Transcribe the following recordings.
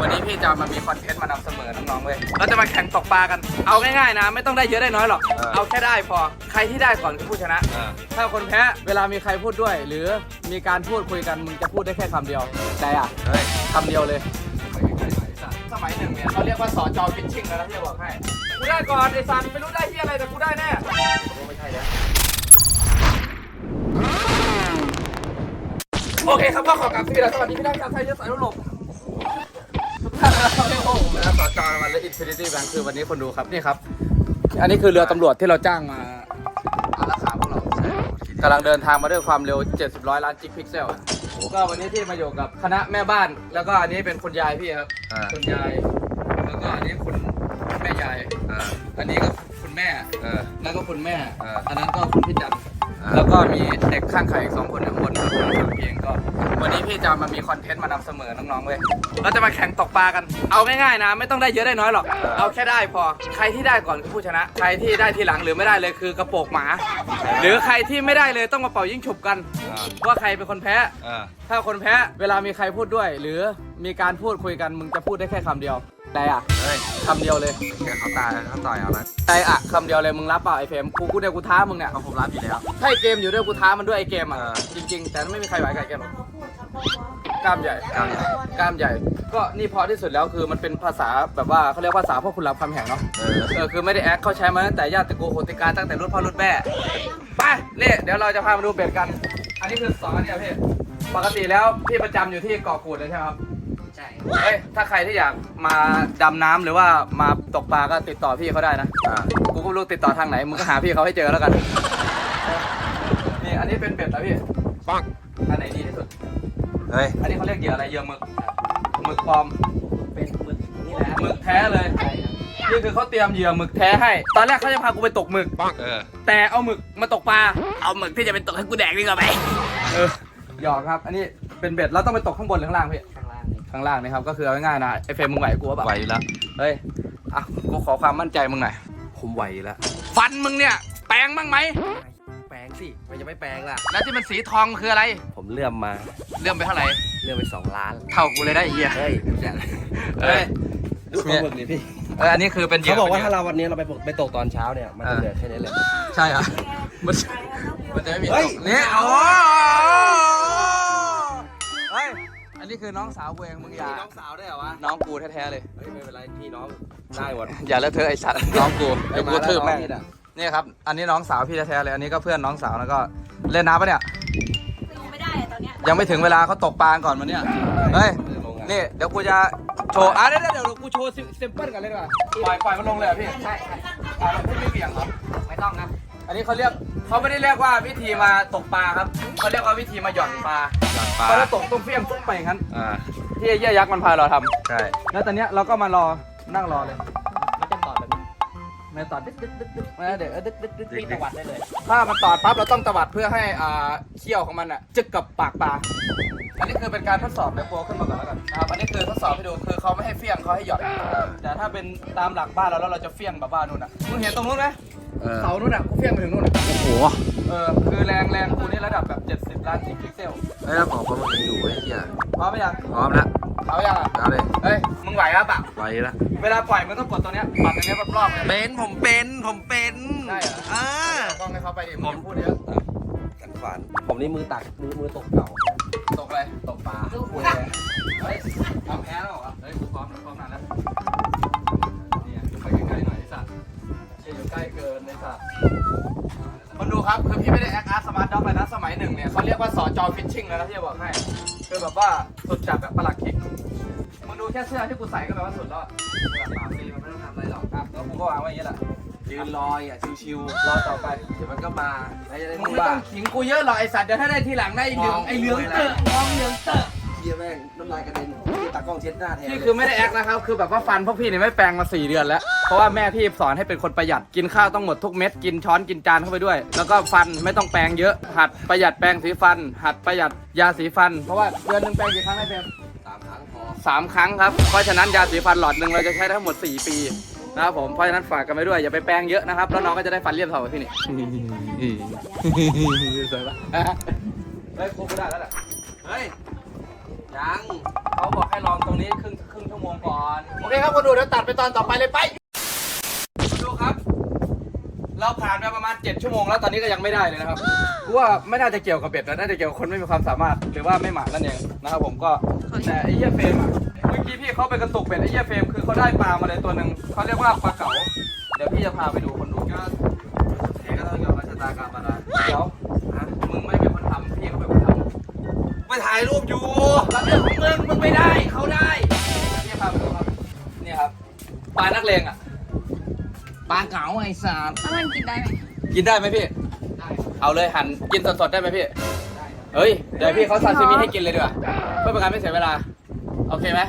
วันนี้พี่จะมามีคอนเทนต์มานำเสนอน้องๆเว้ยเราจะมาแข่งตกปลากัน เอาง่ายๆนะ ไม่ต้องได้เยอะได้น้อยหรอก เออเอาแค่ได้พอ ใครที่ได้ก่อนคือผู้ชนะอ่าถ้าคนแพ้ เวลามีใครพูดด้วย หรือมีการพูดคุยกันมึงจะพูดได้แค่คำเดียวได้อะเฮ้ยคำเดียวเลย สมัยหนึ่งเนี่ยเขาเรียกว่าสอจอฟิชชิ่งแล้วนะพี่จะบอกให้ กูได้ก่อนไอ้สันไม่รู้ได้ที่อะไรแต่กูได้แน่ไม่ใช่แล้วโอเคครับก็ขอกลับที่เราสวัสดีพี่น้องชาวไทยเชื้อสายยุโรปทุกท่า นนะครับที่เข้าผมนะครับสอจอมันและอินฟินิตี้แบงค์คือวันนี้คนดูครับนี่ครับ อันนี้คือเรือตำรวจที่เราจ้างมาอารักขาพวกเรากำลังเดินทางมาด้วยความเร็ว 70ร้อยล้านจิกพิกเซลอะก็วันนี้ที่มาอยู่กับคณะแม่บ้าน แล้วก็อันนี้เป็นคุณยายพี่ครับอ่า คุณยายแล้วก็อันนี้คุณแม่ยาย อ่าอันนี้ก็คุณแม่ เออ แล้วก็คุณแม่อ่าอันนั้นก็คุณพี่จันทร์อ่า แล้วก็มีเด็กข้างไข่อีกสองคนข้างบนครับมาฟังเพลงก็ วันนี้พี่จะมามีคอนเทนต์มานำเสนอน้องๆเว้ยเราจะมาแข่งตกปลากัน เอาง่ายๆนะ ไม่ต้องได้เยอะได้น้อยหรอก เอาแค่ได้พอ ใครที่ได้ก่อนคือผู้ชนะ ใครที่ได้ทีหลังหรือไม่ได้เลยคือกระโปรงหมา หรือใครที่ไม่ได้เลยต้องมาเป่ายิ่งฉุบกันอ่าว่าใครเป็นคนแพ้ อ่า ถ้าคนแพ้เวลามีใครพูดด้วย หรือมีการพูดคุยกันมึงจะพูดได้แค่คำเดียว ได้อะเฮ้ยคำเดียวเลยเดี๋ยวเขาตายเขาต่อยเอาละได้อะคำเดียวเลยมึงรับเปล่าไอเฟรมกูกูเดียวกูท้ามึงเนี่ยเอาผมรับอยู่แล้ว ถ้าไอเกมอยู่ด้วยกูท้ามันด้วยไอเกมอะเออ จริง ๆ แต่ไม่มีใครไหวกับไอเกมหรอกกล้ามใหญ่ กล้ามใหญ่ กล้ามใหญ่ ก็นี่พอที่สุดแล้วคือมันเป็นภาษาแบบว่าเขาเรียกภาษาพ่อคุณรับคำแหงเนาะ เออ เออคือไม่ได้แอคเขาใช้มาตั้งแต่ญาติโกโหติการตั้งแต่รุ่นพ่อรุ่นแม่ไปนี่เดี๋ยวเราจะพามาดูเบ็ดกัน อันนี้คือสองอันเนี่ยพี่ปกติแล้วพี่ประจำอยู่ที่เกาะกูดเลยใช่ไหมครับ ใช่ เฮ้ยถ้าใครที่อยากมาดำน้ำหรือว่ามาตกปลาก็ติดต่อพี่เขาได้นะ อ่ากูก็ไม่รู้ติดต่อทางไหน มึงก็หาพี่เขาให้เจอแล้วกัน นี่อันนี้เป็นเบ็ดนะพี่ ปังอันไหนดีที่สุด เฮ้ย อันนี้เขาเรียกเหยื่ออะไรเหยื่อหมึกหมึกปลอม เป็นหมึกนี่แหละหมึกแท้เลย นี่คือเขาเตรียมเหยื่อหมึกแท้ให้ ตอนแรกเขาจะพากูไปตกหมึก ปังเออ แต่เอาหมึกมาตกปลา เอาหมึกที่จะเป็นตกให้กูแดกดีกว่าไหม เออหยอกครับ อันนี้เป็นเบ็ดเราต้องไปตกข้างบนหรือข้างล่างพี่ ข้างล่างนี่ข้างล่างนะครับ ก็คือเอาง่ายๆนะไอเฟรมมึงไหวกูว่าแบบไหวอยู่แล้วเฮ้ยอะกูขอความมั่นใจมึงหน่อยผมไหวอยู่แล้วฟันมึงเนี่ย แปลงบ้างไหมแปลงสิมันจะไม่แปลงล่ะ แล้วที่มันสีทองคืออะไร ผมเลื่อมมาเรื่องไปเท่าไหร่เลื่อมไปสองล้านเท่ากูเลยได้ไอ้เหี้ยเฮ้ยเฮ้ยดูปลาหมึกนี่พี่เอออันนี้คือเป็นเหยื่เขาอบอกว่าถ้าเราวันนี้เราไปตกไปตกตอนเช้าเนี่ยมันจะเหลือแค่นี้เลย ใช่เหรอมันมันจะไม่มีเฮ้ยเนี่ยโอ้เฮ้ยอั นนี้คือน้องสาวกูเองมึงอย่าน้องสาวได้เหรอวะ น้องกูแท้ๆเลย เฮ้ยไม่เป็นไรพี่น้องได้หมด อย่าเลอะเทอะไอ้สัตว์น้องกูเดี๋ยวกูทืบแม่งไแล้วนี่ครับ อันนี้น้องสาวพี่แท้ๆเลย อันนี้ก็เพื่อนน้องสาวแล้วก็เล่นน้ำปะเนี่ย ลงไม่ได้อะตอนเนี้ยยังไม่ถึงเวลาเขาตกปลาก่อนวันเนี้ยเฮ้ยน้องสาวนี่เดี๋ยวกูจะโชว์ อะเดี๋ยวเดี๋ยวเดี๋ยวกูโชว์ซิมเปิลกันเลยดีกว่าปล่อยปล่อยมันลงเลยเหรอพี่ ใช่ใช่อะมันไม่เบี่ยงเหรอ ไม่ต้องนะ อันนี้เขาเรียก เขาไม่ได้เรียกว่าวิธีมาตกปลาครับเขาเรียกว่าวิธีมาหย่อนปลาหย่อนปลาพอเราตกตุ้มเฟี้ยงตุ้มไปอย่างนั้นอ่าที่ไอ้เหี้ยยักษ์มันพาเราทใช่ำแล้วตอนเนี้ยเราก็มารอนั่งรอเลย ไม่ตอดดึ๊ดดึ๊ดดึ๊ดดึ๊ดมาเดี๋ยวดึ๊ดดึ๊ดดึ๊ดพี่ตวัดได้เลย ถ้ามันตอดปั๊บเราต้องตวัดเพื่อให้อ่าเขี้ยวของมันอะจึกกับปากปลาอันนี้คือเป็นการทดสอบเดี๋ยวโปรขึ้นมาก่อนแล้วกันนะครับอันนี้คือทดสอบให้ดูคือเขาไม่ให้เฟี้ยงเขาให้หย่อนแต่ถ้าเป็นตามหลักบ้านเราแล้วเราจะเฟี้ยงแบบบ้านนู่นอะมึงเห็นตรงนู้นไหมเออเสานู่นอะกูเฟี้ยงไปถึงนู่นอะโอ้โหเออคือแรงแรงกูนี่ระดับแบบ 70 ล้านพิกเซลเฮ้ยแล้วของผมยังอยู่ไอ้เหี้ยพร้อมไหมยังพร้อมแล้ว เอายังอะเอาเลยเฮ้ย มึงไหวครับอะไหวแล้วเวลาปล่อยมึงต้องกดตัวเนี้ยปัดอันเนี้ยรอบๆเลย เป็นผมเป็นผมเป็นได้เหรอ อ่าเอากล้องให้เขาไปดิมึงอย่าพูดเยอะกันฝานผมนี่มือตักมือมือตกเก่าตกอะไรตกปลาคุยเลยเฮ้ยทำแพ้แล้วเหรอเฮ้ยกูพร้อมพร้อมนานแล้วเนี่ยอยู่ไปใกล้ๆหน่อยไอ้สัตว์เชี่ยอยู่ใกล้เกินไอ้สัตว์คนดูครับคือพี่ไม่ได้แอคอาร์ตสมาร์ทด็อกเลยนะสมัยหนึ่งเนี่ยเขาเรียกว่าสอจอฟิชชิ่งแล้วนะที่จะบอกให้คือแบบว่า สุดจัดแบบประหลัดขิกมึงดูแค่เสื้อที่กูใส่ก็แบบว่าสุดแล้วอะแบบปากดีมันไม่ต้องทำอะไรหรอกครับแล้วกูก็วางไว้อย่างนี้แหละยืนลอยอะชิวรอต่อไปๆเดี๋ยวมันก็มาแล้วจะได้มึงรู้ไม่ว่าต้องขิงกูเยอะหรอกไอสัตว์เดี๋ยวถ้าได้ทีหลังได้ไอ้เหลืองมองไอเหลืองเตอะมองเหลืองเตอะเยี่ยแม่งน้ำลายกระเด็นพี่ ตากล้องเช็ดหน้าแทนนี่คือไม่ได้แอคนะครับ คือแบบว่าฟันพวกพี่เนี่ยไม่แปรงมา 4 เดือนแล้ว เพราะว่าแม่พี่สอนให้เป็นคนประหยัด กินข้าวต้องหมดทุกเม็ด กินช้อนกินจานเข้าไปด้วย แล้วก็ฟันไม่ต้องแปรงเยอะ หัดประหยัดแปรงสีฟัน หัดประหยัดยาสีฟัน เพราะว่าเดือนหนึงแปรงกี่ครั้งไอ้เฟรมสามครั้งพอสามครั้งครับ เพราะฉะนั้นยาสีฟันหลอดหนึ่งเราจะใช้ได้ทั้งหมด 4 ปีนะครับผม เพราะฉะนั้นฝากกันไว้ด้วยอย่าไปแปรงเยอะนะครับ แล้วน้องก็จะได้ฟันเรียบเท่ากับพี่นี่สวยปะเฮ้ยครบไม่ได้แล้วแหละเฮ้ย ยังเขาบอกให้ลองตรงนี้ครึ่งครึ่งชั่วโมงก่อน โอเคครับคนดูเดี๋ยวตัดไปตอนต่อไปเลยไปคนดูครับ เราผ่านไปประมาณ 7 ชั่วโมงแล้วตอนนี้ก็ยังไม่ได้เลยนะครับกูว่าไม่น่าจะเกี่ยวกับเบ็ดนะน่าจะเกี่ยวกับคนไม่มีความสามารถ หรือว่าไม่หมานั่นเองนะครับผมก็แต่ไอ้เหี้ยเฟรมอะเมื่อกี้พี่เขาไปกระตุกเบ็ดไอ้เหี้ยเฟรมคือเขาได้ปลามาเลยตัวหนึ่งเขาเรียกว่าปลาเก๋าเดี๋ยวพี่จะพาไปดูคนดูก็แพ้ก็ต้องยอมรับชะตากรรมมาละเดี๋ยวฮะมึงไม่ำไปถ่ายรูปอยู่แล้วเรื่องของมึงมึงไม่ได้เขาได้นี่พาไปดูครับนี่ครับปลานักเลงอะปลาเก๋าไอ้สามถ้ามันกินได้ไหมกินได้ไหมพี่ ได้เอาเลยหั่นกินสดๆได้ไหมพี่ เฮ้ย เดี๋ยวพี่เขาซาซิมิให้กินเลยดีกว่าเพื่อเป็นการไม่เสียเวลา โอเคไหม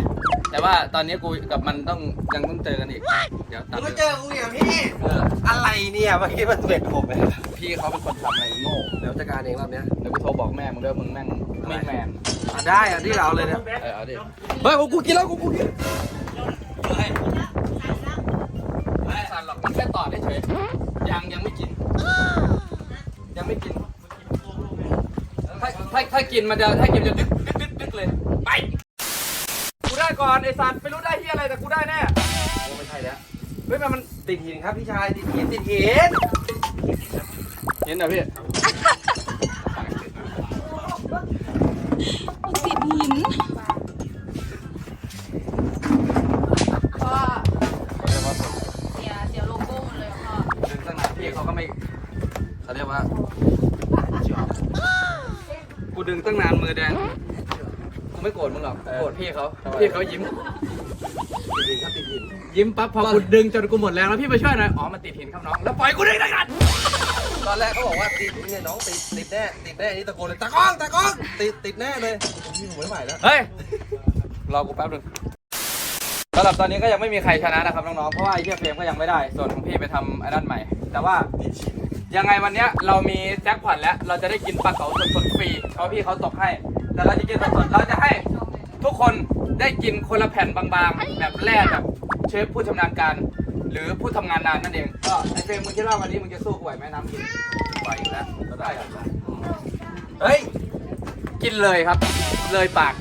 แต่ว่าตอนนี้กูกับมันต้องยังต้องเจอกันอีก เดี๋ยวตัมึดงก็เจอกูอย่างพี่ เอออะไรเนี่ยเมื่อกี้มันเบ็ดผมไปพี่เขาเป็นคนทำอะไรโง่เดี๋ยวจัดการเองรอบเนี้ยเดี๋ยวกูโทรบอกแม่มึงด้วยมึงแม่งไม่แมนอะได้อะที่เราเลยเนี่ยเออเอาดิเฮ้ยกูกูกินแล้วกูกูกินเฮ้ยไม่สั่นหรอกมันแค่ตอดเฉยๆยังยังไม่กิน ยังไม่กินถ้าถ้าถ้ากินมันจะถ้ากินมันจะดึกดึกดึกดึกเลยไปกูได้ก่อนไอ้สัตว์ไม่รู้ได้ที่อะไรแต่กูได้แน่โอ้ไม่ใช่แล้วเฮ้ยมันมันติดหินครับพี่ชายติดหินติดหินเห็นเหรอพี่ กูไม่โกรธมึงหรอกโกรธพี่เขาพี่เขายิ้ม ติดหินครับติดหินยิ้มปั๊บพอกูดึงจนกูหมดแรงแล้วพี่มาช่วยหน่อยอ๋อมันติดหินครับน้องแล้วปล่อยกูดึงได้กันตอนแรกเขาบอกว่าติดเนี่ยน้องติดติดแน่ติดแน่นี่ตะโกนเลยตะก้องตะก้องติดติดแน่เลยผมพี่ผมไม่ไหวแล้วเฮ้ยรอกูแป๊บนึงสำหรับตอนนี้ก็ยังไม่มีใครชนะนะครับน้องๆเพราะว่าไอ้เหี้ยเฟรมก็ยังไม่ได้ ส่วนของพี่ไปทำไอ้นั่นใหม่ แต่ว่ายังไงวันเนี้ยเรามีแจ็คพอตแล้วเราจะได้กินปลาเก๋าสดๆฟรีเพราะพี่เขาตกให้ แต่เราจะกินสดๆเราจะให้ทุกคนได้กินคนละแผ่นบางๆ แบบแรกแบบเชฟผู้ชำนาญการ หรือผู้ทำงานนานนั่นเอง ก็ไอเฟรมมึงคิดว่าวันนี้มึงจะสู้กูไหวไหมน้ำกินไหวอยู่แล้วก็ได้ครับเฮ้ย กินเลยครับ เลยปาก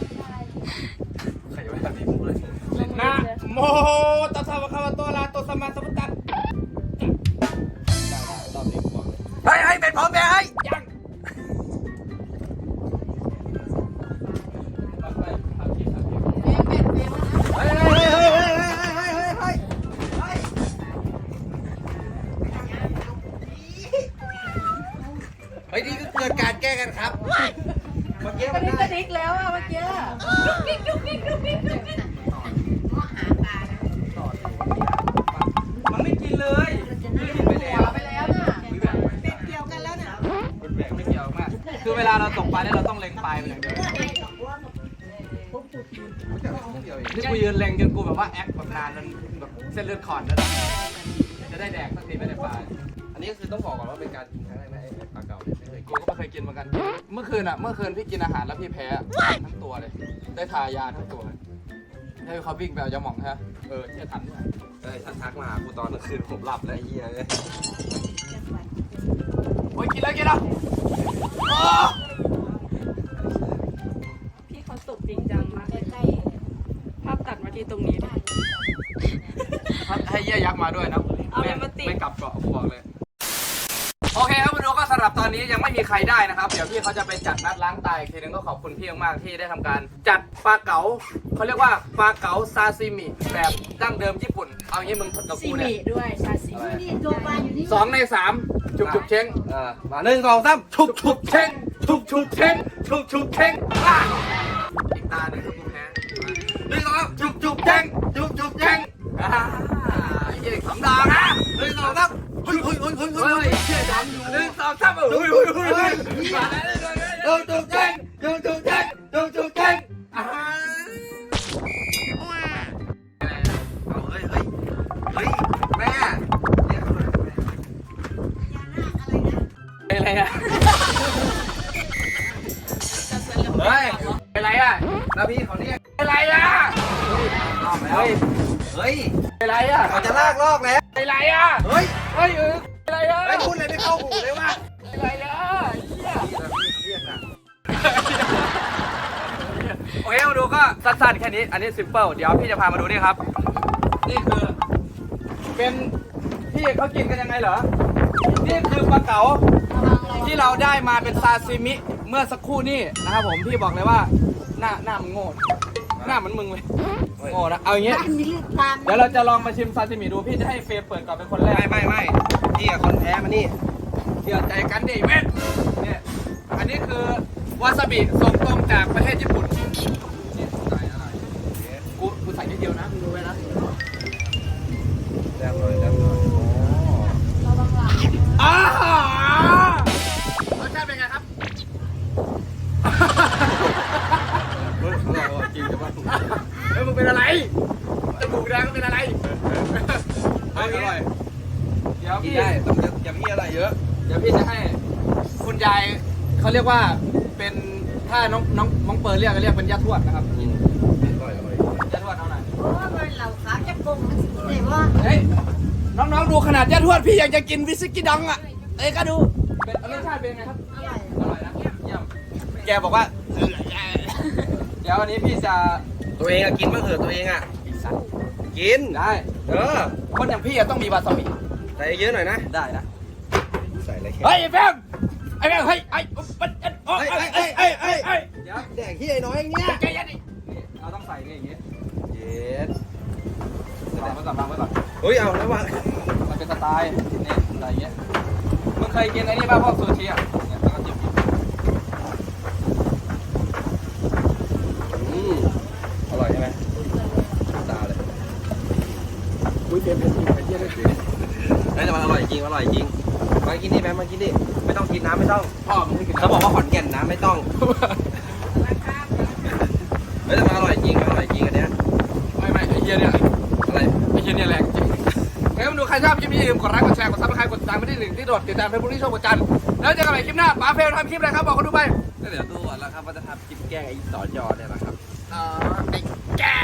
ใครจะไม่ทำดีผมเลยนะโมตัสสะภะคะวะโตอะระหะโตสัมมาสัมพุทธัสสะ ก็เกิดการแก้กันครับเมื่อกี้กมัระนดิกกได้ระดิกแล้วอะเมื่อกี้ดุ๊กดิ๊กดุ๊กดิ๊กดุ๊กดิ๊กดุ๊กดิ๊กมันไม่กินเลยไม่กินไปแล้วไปแล้วน่ะติดเกี่ยวกันแล้วน่ะมันแบ่งไม่เกี่ยวมาก คือเวลาเราตกปลาเนี่ยเราต้องเล็งปลายไปอย่างเดียวนี่กูยืนเล็งจนกูแบบว่าแอคแบบนานจนแบบเส้นเลือดขอดแล้วจะได้แดกสักทีไม่ได้ปลา อันนี้คือต้องบอกก่อนว่าเป็นการกินครั้งแรกนะไอ้ปลาเก่าเนี่ยไม่เคยกิกูนก็ไม่เคยกินเหมือนกัน เมื่อคืนอะ เมื่อคืนพี่กินอาหารแล้วพี่แพ้ทั้งตัวเลย ได้ทายาทั้งตัวเลยให้เขาวิ่งไปเอายาหม่องใช่ไหมเออเชื่อทันด้วยเอ้ยทักทักมาหากูตอนกลางคืนผมหลับแล้วไอ้เหี้ยเลยโอ้ยกินแล้วกินแล้วโอ้พี่เขาสุกจริงจังมากเลยภาพตัดมาที่ตรงนี้ด้วยให้เยี่ยยักษ์มาด้วยนะเอาไปมาติด ไม่กลับเกาะกูบอกเลย โอเคครับมาดูก็สำหรับตอ นนี้ยังไม่มีใครได้นะครับ เดี๋ยวพี่เขาจะไปจัดนัดล้างไตอีกทีนึงก็ขอบคุณพี่มากๆที่ได้ทำการ จัดปลาเก๋าเขาเรียกว่าปลาเก๋าซาซิมิแบบดั้งเดิมญี่ปุ่น เอางี้มึงกับซีกูเนี่มิยด้วยชาซีมิสองในสามจุบจุบเช้งเออมาหนึ่งสองสามชุบชุชุบบเช้งชุบชุบเช้งชุบชุบเช้งอะอีกตาหนึ่งถ้ากูแพ้หนึ่งสองสามชุบชุบเช้งชุบชุบเช้งอ่าไอ้เหี้ยสองดอกนะหนึ่งสองสามเฮ้ยเฮ้ยเฮ้ยเฮ้ยเฮ้เฮ้ยเชื่อจำอยู่หนึ่งสองสามเฮ้ยเฮ้ยเฮ้ยเฮ้ยมาแล้วเลยชุบชุบแจ้งชุบชุบแจ้งชุบชุบแจ้งอ่าเอาเฮ้ยเฮ้ยเฮ้ยแม่เรียกเขาหน่อยแม่เป็นไรอะเฮ้ยเป็นไรอะแล้วพี่เขาเรียกเป็นไรอะอ้าวแล้วเฮ้ยเฮ้ยเป็นไรอะเขาจะลากลอกแล้ว สั้นๆแค่นี้ อันนี้ซิมเปิลเดี๋ยวพี่จะพามาดูนี่ครับ นี่คือ เป็นพี่เขากินกันยังไงเหรอ นี่คือปลาเก๋าที่เราได้มาเป็นซาซิมิเมื่อสักครู่นี่นะครับผมพี่บอกเลยว่าหน้าหน้ามึงโง่หน้าเหมือนมึงเลยโง่นะเอาอย่างงี้เดี๋ยวเราจะลองมาชิมซาซิมิดูพี่จะให้เฟรมเปิดก่อนเป็นคนแรไม่กไม่ไม่พี่กับคนแพ้มานี่เชื่อใจกันดิเว้ยเนี่ยอันนี้คือวาซาบิส่งตรงจากประเทศญี่ปุ่นนี่ใส่อะไรกูกูใส่นิดเดี ยวนะมึงดูไว้นะแซ่บหน่อยแซ่บหน่อยอ้าวรสชาติเป็นไงครับเฮ้ยอร่อยว่ะจริงใช่ปะเฮ้ยมึงเป็นอะไรจมูกแดงมึงเป็นอะไรอร่อยเดี๋ยวกินพี่ได้แต่มันจะอย่ามีอะไรเยอะเดี๋ยวพี่จะให้ คุณยายเขาเรียกว่าเป็นถ้าน้องน้องน้องเปิดเรียกก็เรียกเป็นย่าทวดนะครับ กงมันสิได้ว่าเฮ้ยน้องๆดูขนาดย่าทวดพี่ยังจะกินวิสกี้ดองอะเอ้ยก็ดูเป็นรสชาติเป็นไงครับอร่อยอร่อยนะเยี่ยมแกบอกว่าเดี๋ยวอันนี้พี่จะตัวเองอะกินบ้างเถอะตัวเองอะอีสันกินได้เออคนอย่างพี่อะต้องมีวาซาบิใส่เยอะหน่อยนะได้นะใส่อะไรแค่เฮ้ยไอ้แฟมไอ้แฟมเฮ้ยไอ้มันโอ้ยไอ้ไอ้ไอ้ไอ้ไอ้เดี๋ยวแดกที่ไอ้น้อยอย่างเงี้ยใจเย็นดินี่เราต้องใส่นี่อย่างงี้เย็ด วางไว้ก่อนวางไว้ก่อนเฮ้ยเอาแล้ววะมันเป็นสไตล์นี่อะไรเงี้ยมึงเคยกินไอ้นี่ป่ะพวกซูชิอะเนี่ยแล้วก็จิ้มอืมอร่อยใช่ไหมตาเลยอุ้ยเฟรมเป็นเป็นเยี่ยมเลยเฮ้ยแต่มันอร่อยจริงอร่อยจริงมากินดิแม่มากินดิไม่ต้องกินน้ำไม่ต้องพ่อมึงไม่กินเขาบอกว่าขอนแก่นน้ำไม่ต้องเฮ้ยแต่มันอร่อยจริงอร่อยจริงอันเนี้ยไม่ไม่ไอ้เหี้ยเนี่ย คเนี่ยแหละงเฮ้ยมาดูใครชอบคลิปนี้อย่าลืมกดไลค์กดแชร์กดซับสไครต์กดติดตามไปที่หนึ่งที่โดดติดตามเฟซบุ๊กที่ชอบกดจันแล้วเจอกันใหม่คลิปหน้าป๋าเฟลทำคลิปอะไรครับบอกคนดูไป ก็เดี๋ยวดูก่อนแล้วครับว่าจะทำคลิปแกล้งไอ้สอนยอเนี่ยนะครับ เอ่อไอ้แก้